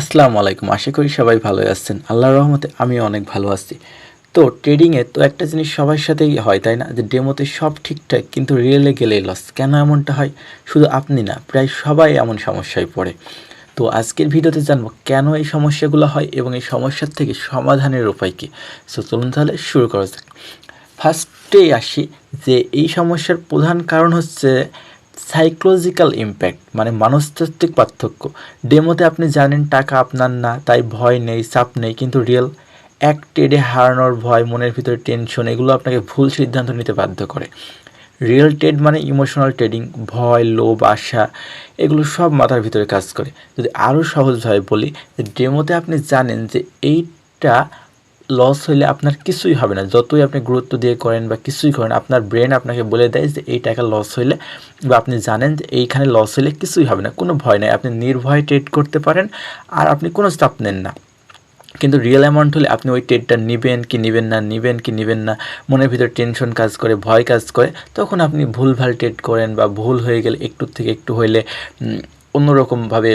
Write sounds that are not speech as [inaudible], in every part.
আসসালামু আলাইকুম। আশা করি সবাই ভালো আছেন। আল্লাহর রহমতে আমি অনেক ভালো আছি। তো ট্রেডিংয়ে তো একটা জিনিস সবার সাথেই হয়, তাই না? যে ডেমোতে সব ঠিকঠাক, কিন্তু রিয়েলে গেলেই লস কেন এমনটা হয়? শুধু আপনি না, প্রায় সবাই এমন সমস্যায় পড়ে। তো আজকের ভিডিওতে জানব, কেন এই সমস্যাগুলো হয় এবং এই সমস্যার থেকে সমাধানের উপায় কী? সো চলুন তাহলে শুরু করা যাক। ফার্স্টেই আসি যে এই সমস্যার প্রধান কারণ হচ্ছে সাইকোলজিক্যাল ইম্প্যাক্ট মানে মনস্তাত্ত্বিক পার্থক্য। ডেমোতে আপনি জানেন টাকা আপনার না, তাই ভয় নেই, চাপ নেই, কিন্তু রিয়েল এক টেডে হারানোর ভয়, মনের ভিতরে টেনশন এগুলো আপনাকে ভুল সিদ্ধান্ত নিতে বাধ্য করে। রিয়েল ট্রেড মানে ইমোশনাল ট্রেডিং ভয়, লোভ, আশা, এগুলো সব মাথার ভিতরে কাজ করে। যদি আরও সহজভাবে বলি ডেমোতে আপনি জানেন যে এইটা লস হইলে আপনার কিছুই হবে না। যতই আপনি গুরুত্ব দিয়ে করেন বা কিছুই করেন, আপনার ব্রেন আপনাকে বলে দেয় যে, এই টাকা লস হইলে বা আপনি জানেন যে, এইখানে লস হইলে কিছুই হবে না। কোনো ভয় নেই। আপনি নির্ভয়ে ট্রেড করতে পারেন আর আপনি কোনো চাপ নেন না। কিন্তু রিয়েল অ্যামাউন্ট হলে আপনি ওই ট্রেডটা নেবেন কি নেবেন না, নেবেন কি নেবেন না, মনের ভিতরে টেনশন কাজ করে, ভয় কাজ করে, তখন আপনি ভুলভাল ট্রেড করেন বা ভুল হয়ে গেলে একটু থেকে একটু হইলে অন্যরকমভাবে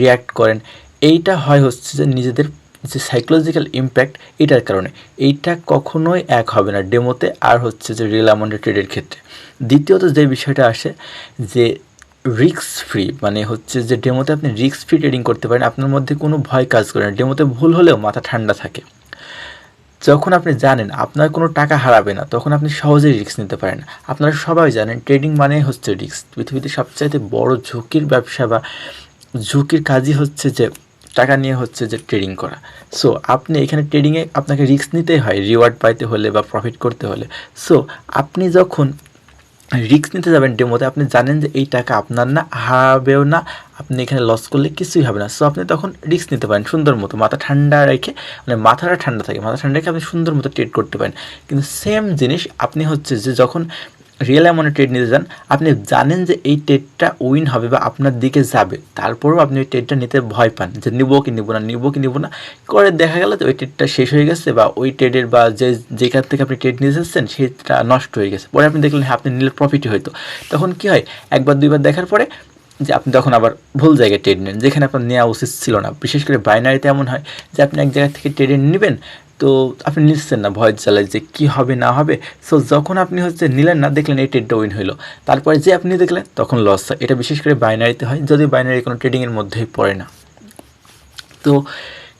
রিয়্যাক্ট করেন। এইটা হয় হচ্ছে যে, নিজেদের যে সাইকোলজিক্যাল ইম্প্যাক্ট এটার কারণে। এইটা কখনোই এক হবে না ডেমোতে আর হচ্ছে যে রিয়েল অ্যামাউন্টের ট্রেডের ক্ষেত্রে। দ্বিতীয়ত যে বিষয়টা আসে, যে রিক্স ফ্রি মানে হচ্ছে যে ডেমোতে আপনি রিক্স ফ্রি ট্রেডিং করতে পারেন, আপনার মধ্যে কোনো ভয় কাজ করে না। ডেমোতে ভুল হলেও মাথা ঠান্ডা থাকে। যখন আপনি জানেন আপনার কোনো টাকা হারাবে না, তখন আপনি সহজেই রিস্ক নিতে পারেন। আপনারা সবাই জানেন ট্রেডিং মানে হচ্ছে রিস্ক পৃথিবীতে সবচাইতে বড় ঝুঁকির ব্যবসা বা ঝুঁকির কাজই হচ্ছে যে টাকা নিয়ে হচ্ছে যে ট্রেডিং করা। সো আপনি এখানে ট্রেডিংয়ে আপনাকে রিস্ক নিতেই হয় রিওয়ার্ড পাইতে হলে বা প্রফিট করতে হলে। সো আপনি যখন রিস্ক নিতে যাবেন ডেমোতে আপনি জানেন যে এই টাকা আপনার না হারাবেও না, আপনি এখানে লস করলে কিছুই হবে না। সো আপনি তখন রিস্ক নিতে পারেন সুন্দর মতো, মাথা ঠান্ডা রেখে মানে মাথাটা ঠান্ডা থাকে, মাথা ঠান্ডা রেখে আপনি সুন্দর মতো ট্রেড করতে পারেন। কিন্তু সেম জিনিস, আপনি হচ্ছে যে যখন রিয়েল অ্যামাউন্টে ট্রেড নিতে যান আপনি জানেন যে এই ট্রেডটা উইন হবে বা আপনার দিকে যাবে। তারপরেও আপনি ওই ট্রেডটা নিতে ভয় পান যে নিবো কি নিবো না, নিবো কি নিবো না। করে দেখা গেল যে ওই ট্রেডটা শেষ হয়ে গেছে বা ওই ট্রেডের বা যে, যেখান থেকে আপনি ট্রেড নিয়ে যাচ্ছেন সেটা নষ্ট হয়ে গেছে। পরে আপনি দেখলেন হ্যাঁ আপনি নিলে প্রফিটই হয়তো। তখন কি হয়, একবার, দুইবার দেখার পরে যে আপনি তখন আবার ভুল জায়গায় ট্রেড নেন, যেখানে আপনার নেওয়া উচিত ছিল না। বিশেষ করে বাইনারিতে এমন হয় যে আপনি এক জায়গা থেকে ট্রেড নেবেন তো আপনি নিচ্ছেন না, ভয় জ্বালায় যে কি হবে, না হবে। সো যখন আপনি হচ্ছে নিলেন না, দেখলেন এই ট্রেডটা উইন হইল। তারপরে যে আপনি দেখলেন, তখন লস হয়। এটা বিশেষ করে বাইনারিতে হয়, যদি বাইনারি কোনো ট্রেডিংয়ের মধ্যেই পড়ে না। তো,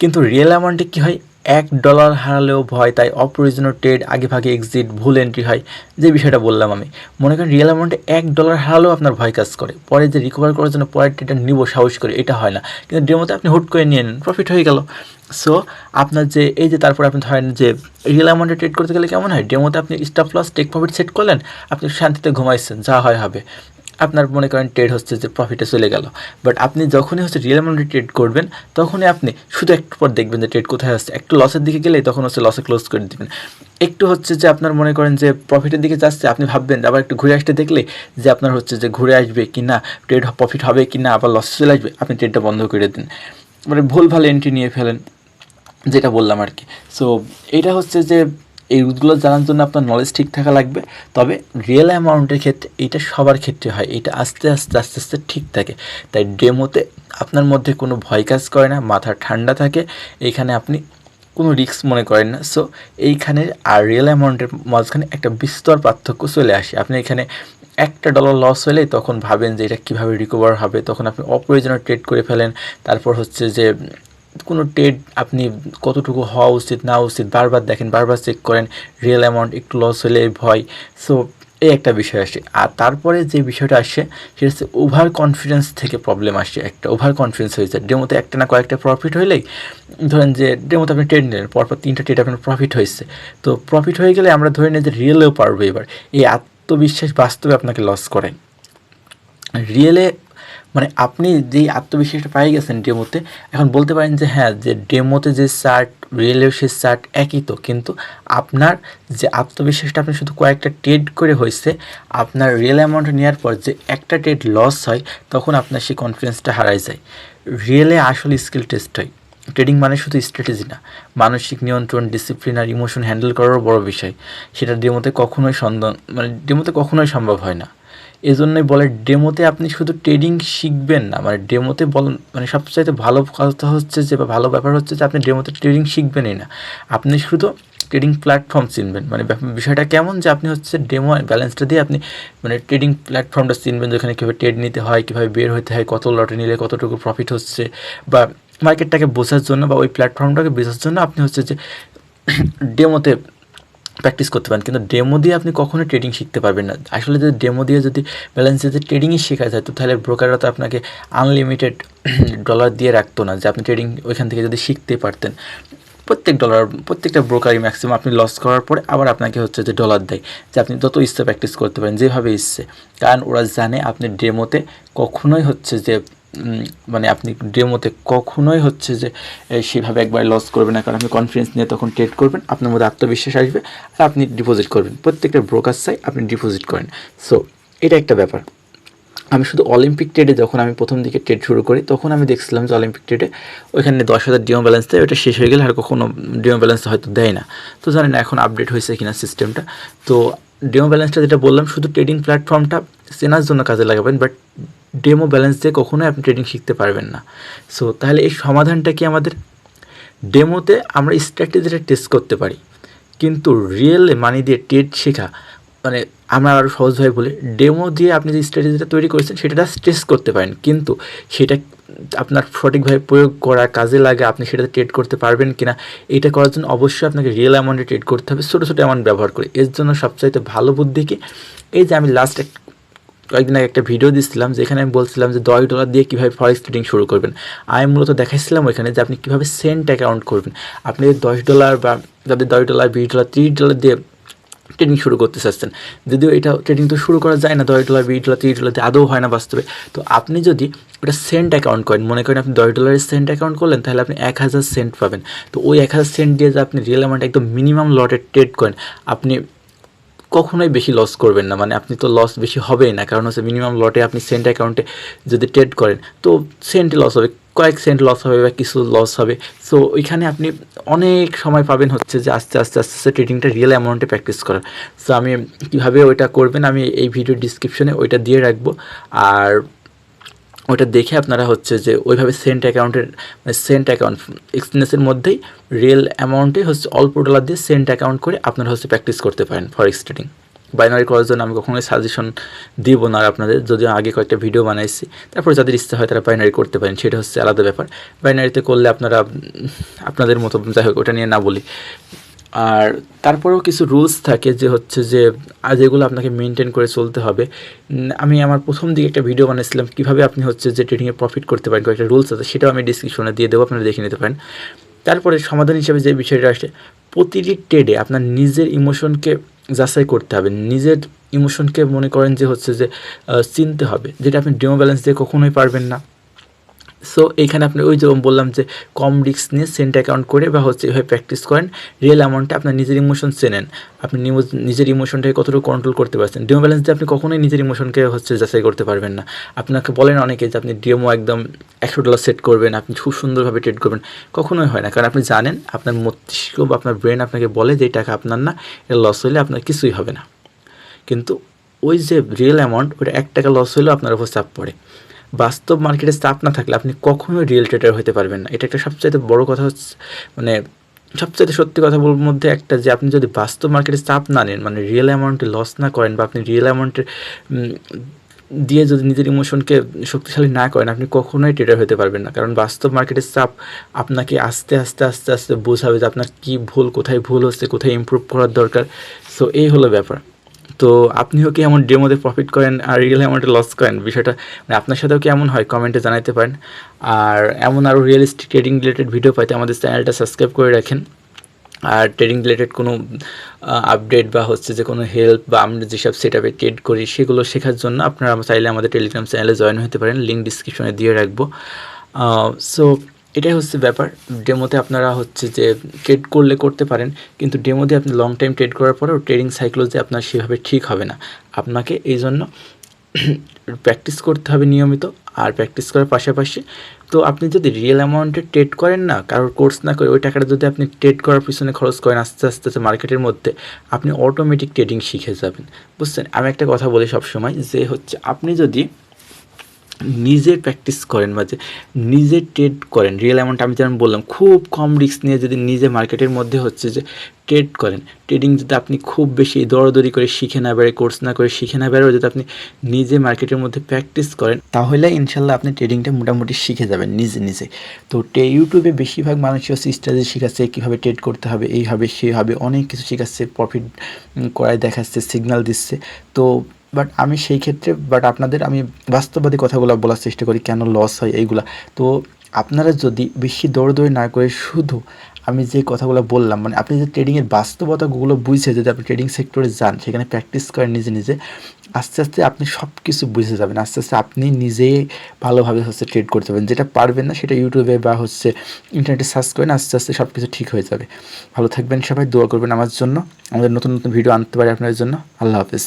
কিন্তু রিয়েল অ্যামাউন্টে কী হয়? এক ডলার হারালেও ভয়, তাই অপ্রয়োজনীয় ট্রেড আগে ভাগে এক্সিট ভুল এন্ট্রি হয়, যে বিষয়টা বললাম আমি। মনে করেন রিয়েল অ্যামাউন্টে এক ডলার হারালেও আপনার ভয় কাজ করে। পরে যে রিকভার করার জন্য পরের ট্রেডটা নিব, সাহস করে, এটা হয় না। কিন্তু ডেমোতে আপনি হুট করে নিয়ে নেন প্রফিট হয়ে গেল। সো আপনার যে, এই যে তারপরে আপনি ধরেন যে রিয়েল অ্যামাউন্টে ট্রেড করতে গেলে কেমন হয়? ডেমোতে আপনি stop loss take profit set করলেন, আপনি শান্তিতে ঘুমাইছেন, যা হয় হবে। আপনার মনে করেন ট্রেড হচ্ছে যে প্রফিটে চলে গেল। বাট আপনি যখনই হচ্ছে রিয়েল অ্যামাউন্টে ট্রেড করবেন, তখনই আপনি শুধু একটু পর দেখবেন যে ট্রেড কোথায় আসছে একটু লসের দিকে গেলেই তখন হচ্ছে লসে ক্লোজ করে দেবেন। একটু হচ্ছে যে আপনার মনে করেন যে প্রফিটের দিকে যাচ্ছে, আপনি ভাববেন আবার একটু ঘুরে আসতে দেখলে যে আপনার হচ্ছে যে ঘুরে আসবে কি না ট্রেড প্রফিট হবে কি না আবার লসে চলে আসবে, আপনি ট্রেডটা বন্ধ করে দিন। মানে ভুল ভালো এন্ট্রি নিয়ে ফেলেন, যেটা বললাম আর কি। সো এটা হচ্ছে যে এই রুটগুলো জানার জন্য আপনার নলেজ ঠিক থাকা লাগবে। তবে রিয়েল অ্যামাউন্টের ক্ষেত্রে এইটা সবার ক্ষেত্রে হয়, এটা আস্তে আস্তে আস্তে আস্তে ঠিক থাকে। তাই ডেমোতে আপনার মধ্যে কোনো ভয় কাজ করে না, মাথা ঠান্ডা থাকে এইখানে আপনি কোনো রিস্ক মনে করেন না। সো এইখানে আর রিয়েল অ্যামাউন্টের মাঝখানে একটা বিস্তর পার্থক্য চলে আসে। আপনি এখানে একটা ডলার লস হলে তখন ভাবেন যে এটা কীভাবে রিকভার হবে, তখন আপনি অপ্রয়োজনীয় ট্রেড করে ফেলেন। তারপর হচ্ছে যে কোনো ট্রেড আপনি কতটুকু হওয়া উচিত, না উচিত, বারবার দেখেন, বারবার চেক করেন রিয়েল অ্যামাউন্ট একটু লস হলে ভয়। সো এই একটা বিষয় আসে। আর তারপরে যে বিষয়টা আসে, সেটা হচ্ছে ওভার কনফিডেন্স থেকে প্রবলেম আসে একটা। ওভার কনফিডেন্স হয়েছে ডেমোতে একটা না কয়েকটা প্রফিট হইলেই, ধরেন যে ডেমোতে আপনি ট্রেড নিলেন, পরপর তিনটা ট্রেড আপনার প্রফিট হয়েছে। তো প্রফিট হয়ে গেলে আমরা ধরে নিই যে রিয়েলেও পারব এবার। এই আত্মবিশ্বাস বাস্তবে আপনাকে লস করে। রিয়েলে মানে আপনি যেই আত্মবিশ্বাসটা পাই গেছেন ডেমোতে, এখন বলতে পারেন যে হ্যাঁ যে ডেমোতে যে চার্ট রিয়েলের সে চার্ট একই তো, কিন্তু আপনার যে আত্মবিশ্বাসটা আপনি শুধু কয়েকটা ট্রেড করে হয়েছে আপনার রিয়েল অ্যামাউন্ট নেওয়ার পর যে একটা ট্রেড লস হয়, তখন আপনার সেই কনফিডেন্সটা হারাই যায়। রিয়েলে আসলে স্কিল টেস্ট হয়। ট্রেডিং মানে শুধু স্ট্র্যাটেজি না, মানসিক নিয়ন্ত্রণ ডিসিপ্লিন আর ইমোশন হ্যান্ডেল করারও বড় বিষয়। সেটা ডেমোতে কখনোই সন্দেহ মানে ডেমোতে কখনোই সম্ভব হয় না। এই জন্যই বলে ডেমোতে আপনি শুধু ট্রেডিং শিখবেন না। মানে ডেমোতে বল মানে সবচাইতে ভালো কথা হচ্ছে যে, বা ভালো ব্যাপার হচ্ছে যে, আপনি ডেমোতে ট্রেডিং শিখবেনই না। আপনি শুধু ট্রেডিং প্ল্যাটফর্ম চিনবেন। মানে বিষয়টা কেমন যে, আপনি হচ্ছে ডেমো ব্যালেন্সটা দিয়ে আপনি মানে ট্রেডিং প্ল্যাটফর্মটা চিনবেন যেখানে কীভাবে ট্রেড নিতে হয়, কীভাবে বের হতে হয়, কত লটে নিলে কতটুকু প্রফিট হচ্ছে, বা মার্কেটটাকে বোঝার জন্য বা ওই প্ল্যাটফর্মটাকে বোঝার জন্য আপনি হচ্ছে যে [clears throat] ডেমোতে প্র্যাকটিস করতে পারেন। কিন্তু ডেমো দিয়ে আপনি কখনো ট্রেডিং শিখতে পারবেন না। আসলে যদি ডেমো দিয়ে যদি ব্যালেন্স যদি ট্রেডিংই শেখা যায় তো তাহলে ব্রোকাররা তো আপনাকে আনলিমিটেড ডলার [clears throat] দিয়ে রাখতো না, যে আপনি ট্রেডিং ওইখান থেকে যদি শিখতে পারতেন। প্রত্যেক ডলার প্রত্যেকটা ব্রোকারই ম্যাক্সিমাম আপনি লস করার পরে আবার আপনাকে হচ্ছে যে ডলার দেয়, যে আপনি যত ইচ্ছে প্র্যাকটিস করতে পারেন, যেভাবে ইচ্ছে। কারণ ওরা জানে আপনি ডেমোতে কখনোই হচ্ছে যে মানে আপনি ডেমোতে কখনোই হচ্ছে যে সেভাবে একবার লস করবেন না, কারণ আপনি কনফিডেন্স নিয়ে তখন ট্রেড করবেন, আপনার মধ্যে আত্মবিশ্বাস আসবে, আর আপনি ডিপোজিট করবেন। প্রত্যেকটা ব্রোকার চাই আপনি ডিপোজিট করেন। সো এটা একটা ব্যাপার। আমি শুধু অলিম্পিক ট্রেডে যখন আমি প্রথম দিকে ট্রেড শুরু করি, তখন আমি দেখছিলাম যে অলিম্পিক ট্রেডে ওইখানে দশ হাজার ডিএম ব্যালেন্স দেয়, ওটা শেষ হয়ে গেলে আর কখনো ডিএম ব্যালেন্স হয়তো দেয় না। তো জানি না এখন আপডেট হয়েছে কিনা সিস্টেমটা তো ডেমো ব্যালেন্সটা যেটা বললাম, শুধু ট্রেডিং প্ল্যাটফর্মটা চেনার জন্য কাজে লাগাবেন বাট ডেমো ব্যালেন্স দিয়ে কখনোই আপনি ট্রেডিং শিখতে পারবেন না। সো তাহলে এই সমাধানটা কি আমাদের? ডেমোতে আমরা স্ট্র্যাটেজিটা টেস্ট করতে পারি, কিন্তু রিয়েল মানি দিয়ে ট্রেড শেখা মানে আমরা আরও সহজভাবে বলি ডেমো দিয়ে আপনি যে স্ট্র্যাটেজিটা তৈরি করেছেন সেটা টেস্ট করতে পারেন, কিন্তু সেটা আপনার সঠিকভাবে প্রয়োগ করা, কাজে লাগে, আপনি সেটাতে ট্রেড করতে পারবেন কিনা, এটা করার জন্য অবশ্যই আপনাকে রিয়েল অ্যামাউন্টে ট্রেড করতে হবে, ছোটো ছোটো অ্যামাউন্ট ব্যবহার করে। এর জন্য সবচাইতে ভালো বুদ্ধি কি? এই যে আমি লাস্ট কয়েকদিন আগে একটা ভিডিও দিচ্ছিলাম যেখানে আমি বলছিলাম যে দশ ডলার দিয়ে কীভাবে ফরেক্স ট্রেডিং শুরু করবেন। আমি মূলত দেখাইছিলাম ওইখানে যে আপনি কীভাবে সেন্ট অ্যাকাউন্ট করবেন। আপনি দশ ডলার বা যাদের দশ ডলার বিশ ডলার তিরিশ ডলার দিয়ে ট্রেডিং শুরু করতে চাচ্ছেন, যদিও এটা ট্রেডিং তো শুরু করা যায় না, দশ ডলার বিশ ডলার তিরিশ ডলার আদৌ হয় না বাস্তবে। তো আপনি যদি ওটা সেন্ট অ্যাকাউন্ট করেন, মনে করেন আপনি দশ ডলারের সেন্ট অ্যাকাউন্ট করলেন, তাহলে আপনি এক হাজার সেন্ট পাবেন। তো ওই এক হাজার সেন্ট দিয়ে যে আপনি রিয়েল অ্যামাউন্ট একদম মিনিমাম লটে ট্রেড করেন, আপনি কখনোই বেশি লস করবেন না। মানে আপনি তো লস বেশি হবেই না। কারণ হচ্ছে মিনিমাম লটে আপনি সেন্ট অ্যাকাউন্টে যদি ট্রেড করেন, তো সেন্টে লস হবে, কয়েক সেন্ট লস হবে বা কিছু লস হবে। সো ওইখানে আপনি অনেক সময় পাবেন হচ্ছে যে আস্তে আস্তে আস্তে আস্তে ট্রেডিংটা রিয়েল অ্যামাউন্টে প্র্যাকটিস করা সো আমি কীভাবে ওইটা করবেন, আমি এই ভিডিও ডিসক্রিপশনে ওইটা দিয়ে রাখব। আর ওটা দেখে আপনারা হচ্ছে যে ওইভাবে সেন্ট অ্যাকাউন্টের মানে সেন্ট অ্যাকাউন্ট এক্সচেঞ্জের মধ্যেই রিয়েল অ্যামাউন্টে হচ্ছে অল্প ডলার দিয়ে সেন্ট অ্যাকাউন্ট করে আপনারা হচ্ছে প্র্যাকটিস করতে পারেন ফরেক্স ট্রেডিং বাইনারি করার জন্য আমি কখনোই সাজেশন দিব না আর আপনাদের। যদিও আগে কয়েকটা ভিডিও বানাইছি, তারপর যাদের ইচ্ছা হয় তারা বাইনারি করতে পারেন, সেটা হচ্ছে আলাদা ব্যাপার। বাইনারিতে করলে আপনারা, আপনাদের মতো, যাই হোক, ওটা নিয়ে না বলি। আর তারপরেও কিছু রুলস থাকে যে হচ্ছে যে যেগুলো আপনাকে মেনটেন করে চলতে হবে। আমি আমার প্রথম দিকে একটা ভিডিও বানিয়েছিলাম, কীভাবে আপনি হচ্ছে যে ট্রেডিংয়ে প্রফিট করতে পারেন, কয়েকটা রুলস আছে, সেটাও আমি ডিসক্রিপশনে দিয়ে দেবো, আপনারা দেখে নিতে পারেন। তারপরে সমাধান হিসেবে যে বিষয়টা আসে, প্রতিটি ট্রেডে আপনার নিজের ইমোশনকে যাচাই করতে হবে। নিজের ইমোশনকে মনে করেন যে হচ্ছে যে চিনতে হবে। যেটা আপনি ডেমো ব্যালেন্স দিয়ে কখনোই পারবেন না। সো এইখানে আপনি ওই যেরকম বললাম যে কম রিস্ক নিয়ে সেন্ট অ্যাকাউন্ট করে বা হচ্ছে এভাবে প্র্যাকটিস করেন রিয়েল অ্যামাউন্টটা আপনার নিজের ইমোশন চেনেন। আপনি নিজের ইমোশনটাকে কতটুকু কন্ট্রোল করতে পারছেন? ডিএমও ব্যালেন্স দিয়ে আপনি কখনোই নিজের ইমোশনকে হচ্ছে যাচাই করতে পারবেন না। আপনাকে বলেন অনেকে যে আপনি ডিএমও একদম একশো ডলার সেট করবেন, আপনি খুব সুন্দরভাবে ট্রেড করবেন। কখনোই হয় না, কারণ আপনি জানেন আপনার মস্তিষ্ক বা আপনার ব্রেন আপনাকে বলে যে টাকা আপনার না, এটা লস হলে আপনার কিছুই হবে না। কিন্তু ওই যে রিয়েল অ্যামাউন্ট ওটা এক টাকা লস হলেও আপনার উপর চাপ পড়ে। বাস্তব মার্কেটে চাপ না থাকলে আপনি কখনোই রিয়েল ট্রেডার হতে পারবেন না। এটা একটা সবচাইতে বড় কথা হচ্ছে মানে সবচাইতে সত্যি কথা বলার মধ্যে একটা যে আপনি যদি বাস্তব মার্কেটে চাপ না নেন মানে রিয়েল অ্যামাউন্টে লস না করেন বা আপনি রিয়েল অ্যামাউন্টের দিয়ে যদি নিজের ইমোশনকে শক্তিশালী না করেন, আপনি কখনোই ট্রেডার হতে পারবেন না। কারণ বাস্তব মার্কেটের চাপ আপনাকে আস্তে আস্তে আস্তে আস্তে বোঝাবে যে আপনার কী ভুল, কোথায় ভুল হচ্ছে, কোথায় ইমপ্রুভ করার দরকার। সো এই হলো ব্যাপার। তো আপনিও কি এমন ডেমোতে প্রফিট করেন আর রিয়েল অ্যামাউন্টে লস করেন? বিষয়টা মানে আপনার সাথেও কি এমন হয়? কমেন্টে জানাতে পারেন। আর এমন আরও রিয়েলিস্টিক ট্রেডিং রিলেটেড ভিডিও পাইতে আমাদের চ্যানেলটা সাবস্ক্রাইব করে রাখেন। আর ট্রেডিং রিলেটেড কোনো আপডেট বা হচ্ছে যে কোনো হেল্প বা আমরা যেসব সেট আপে ট্রেড করি, সেগুলো শেখার জন্য আপনারা চাইলে আমাদের টেলিগ্রাম চ্যানেলে জয়েন হতে পারেন। লিঙ্ক ডিসক্রিপশনে দিয়ে রাখব। সো এটাই হচ্ছে ব্যাপার। ডেমোতে আপনারা হচ্ছে যে ট্রেড করলে করতে পারেন, কিন্তু ডেমোতে আপনি লং টাইম ট্রেড করার পরেও ট্রেডিং সাইকোলজি আপনার সেভাবে ঠিক হবে না। আপনাকে এই জন্য প্র্যাকটিস করতে হবে নিয়মিত, আর প্র্যাকটিস করার পাশাপাশি তো আপনি যদি রিয়েল অ্যামাউন্টে ট্রেড করেন না, কারোর কোর্স না করে, ওই টাকাটা যদি আপনি ট্রেড করার পিছনে খরচ করেন আস্তে আস্তে আস্তে মার্কেটের মধ্যে, আপনি অটোমেটিক ট্রেডিং শিখে যাবেন। বুঝছেন? আমি একটা কথা বলি সবসময় যে হচ্ছে আপনি যদি নিজে প্র্যাকটিস করেন বা যে নিজে ট্রেড করেন। রিয়েল অ্যামাউন্ট আমি যেমন বললাম, খুব কম রিস্ক নিয়ে যদি নিজে মার্কেটের মধ্যে হচ্ছে যে ট্রেড করেন। ট্রেডিং যদি আপনি খুব বেশি দৌড়াদৌড়ি করে শিখে না বেড়ে কোর্স না করে শিখে না বেরো যদি আপনি নিজে মার্কেটের মধ্যে প্র্যাকটিস করেন, তাহলে ইনশাল্লাহ আপনি ট্রেডিংটা মোটামুটি শিখে যাবেন নিজে নিজে। তো ইউটিউবে বেশিরভাগ মানুষই হচ্ছে স্ট্র্যাটেজি শেখাচ্ছে, কীভাবে ট্রেড করতে হবে, এইভাবে, সেভাবে অনেক কিছু শেখাচ্ছে প্রফিট করায় দেখাচ্ছে সিগন্যাল দিচ্ছে। তো বাট আমি সেই ক্ষেত্রে বাট আপনাদের আমি বাস্তববাদী কথাগুলো বলার চেষ্টা করি, কেন লস হয় এইগুলা? তো আপনারা যদি বেশি দৌড়দৌড়ি না করে শুধু আমি যে কথাগুলো বললাম মানে আপনি যে ট্রেডিংয়ের বাস্তবতাগুলো বুঝে যদি আপনি ট্রেডিং সেক্টরে যান, সেখানে প্র্যাকটিস করেন নিজে নিজে, আস্তে আস্তে আপনি সব কিছু বুঝে যাবেন। আস্তে আস্তে আপনি নিজেই ভালোভাবে হচ্ছে ট্রেড করতে পারবেন। যেটা পারবেন না, সেটা ইউটিউবে বা হচ্ছে ইন্টারনেটে সার্চ করেন, আস্তে আস্তে সব কিছু ঠিক হয়ে যাবে। ভালো থাকবেন সবাই, দোয়া করবেন আমার জন্য। আমাদের নতুন নতুন ভিডিও আনতে পারি আপনাদের জন্য। আল্লাহ হাফিজ।